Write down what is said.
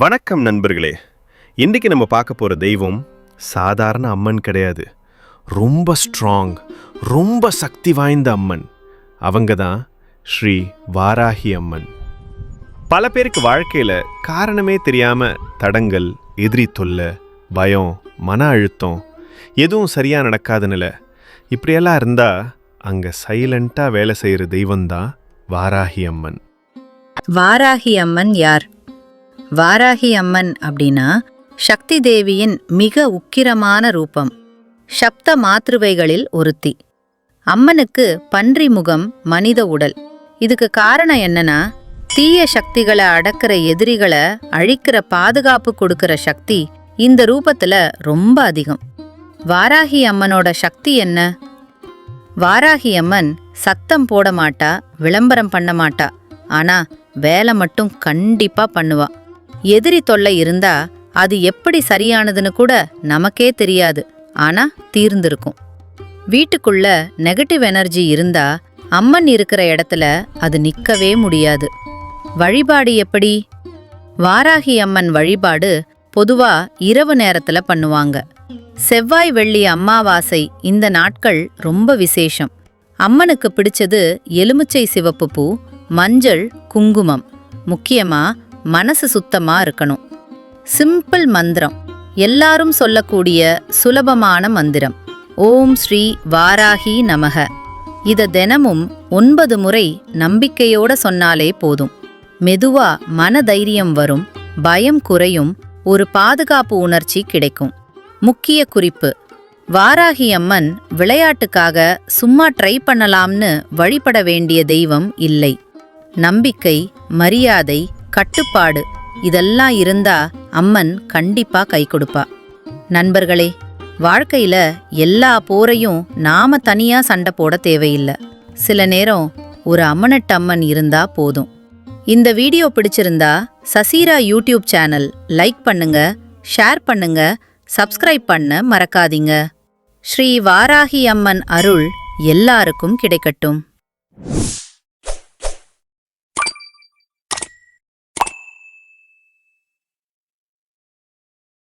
வணக்கம் நண்பர்களே. இன்றைக்கி நம்ம பார்க்க போகிற தெய்வம் சாதாரண அம்மன் கிடையாது. ரொம்ப ஸ்ட்ராங் ரொம்ப சக்தி வாய்ந்த அம்மன். அவங்க தான் ஸ்ரீ வாராகி அம்மன். பல பேருக்கு வாழ்க்கையில் காரணமே தெரியாமல் தடங்கள் எதிரி தொல்லை பயம் மன அழுத்தம் எதுவும் சரியாக நடக்காத நிலை. இப்படியெல்லாம் இருந்தால் அங்கே சைலண்ட்டாக வேலை செய்கிற தெய்வம்தான் வாராகி அம்மன். வாராகி அம்மன் யார்? வாராகி அம்மன் அப்படின்னா சக்தி தேவியின் மிக உக்கிரமான ரூபம். சப்த மாத்ருவைகளில் ஒருத்தி. அம்மனுக்கு பன்றி முகம் மனித உடல். இதுக்கு காரணம் என்னன்னா தீய சக்திகளை அடக்கிற எதிரிகளை அழிக்கிற பாதுகாப்பு கொடுக்கிற சக்தி இந்த ரூபத்துல ரொம்ப அதிகம். வாராகி அம்மனோட சக்தி என்ன? வாராகி அம்மன் சத்தம் போட மாட்டா விளம்பரம் பண்ண மாட்டா. ஆனா வேலை மட்டும் கண்டிப்பா பண்ணுவா. எதிரி தொல்லை இருந்தா அது எப்படி சரியானதுன்னு கூட நமக்கே தெரியாது. ஆனா தீர்ந்திருக்கும். வீட்டுக்குள்ள நெகட்டிவ் எனர்ஜி இருந்தா அம்மன் இருக்கிற இடத்துல அது நிக்கவே முடியாது. வழிபாடு எப்படி? வாராகி அம்மன் வழிபாடு பொதுவா இரவு நேரத்துல பண்ணுவாங்க. செவ்வாய் வெள்ளி அம்மாவாசை இந்த நாட்கள் ரொம்ப விசேஷம். அம்மனுக்கு பிடிச்சது எலுமிச்சை சிவப்பு பூ மஞ்சள் குங்குமம். முக்கியமா மனசு சுத்தமா இருக்கணும். சிம்பிள் மந்திரம். எல்லாரும் சொல்லக்கூடிய சுலபமான மந்திரம். ஓம் ஸ்ரீ வாராகி நமக. இத தினமும் ஒன்பது முறை நம்பிக்கையோட சொன்னாலே போதும். மெதுவா மனதைரியம் வரும் பயம் குறையும் ஒரு பாதுகாப்பு உணர்ச்சி கிடைக்கும். முக்கிய குறிப்பு. வாராகி அம்மன் விளையாட்டுக்காக சும்மா ட்ரை பண்ணலாம்னு வழிபட வேண்டிய தெய்வம் இல்லை. நம்பிக்கை மரியாதை கட்டுப்பாடு. இதெல்லாம் இருந்தா அம்மன் கண்டிப்பா கை கொடுப்பா. நண்பர்களே வாழ்க்கையில எல்லா போரையும் நாம தனியா சண்டை போட தேவையில்லை. சில நேரம் ஒரு அம்மனட் அம்மன் இருந்தா போதும். இந்த வீடியோ பிடிச்சிருந்தா சசீரா யூடியூப் சேனல் லைக் பண்ணுங்க ஷேர் பண்ணுங்க சப்ஸ்கிரைப் பண்ண மறக்காதீங்க. ஸ்ரீ வாராகி அம்மன் அருள் எல்லாருக்கும் கிடைக்கட்டும்.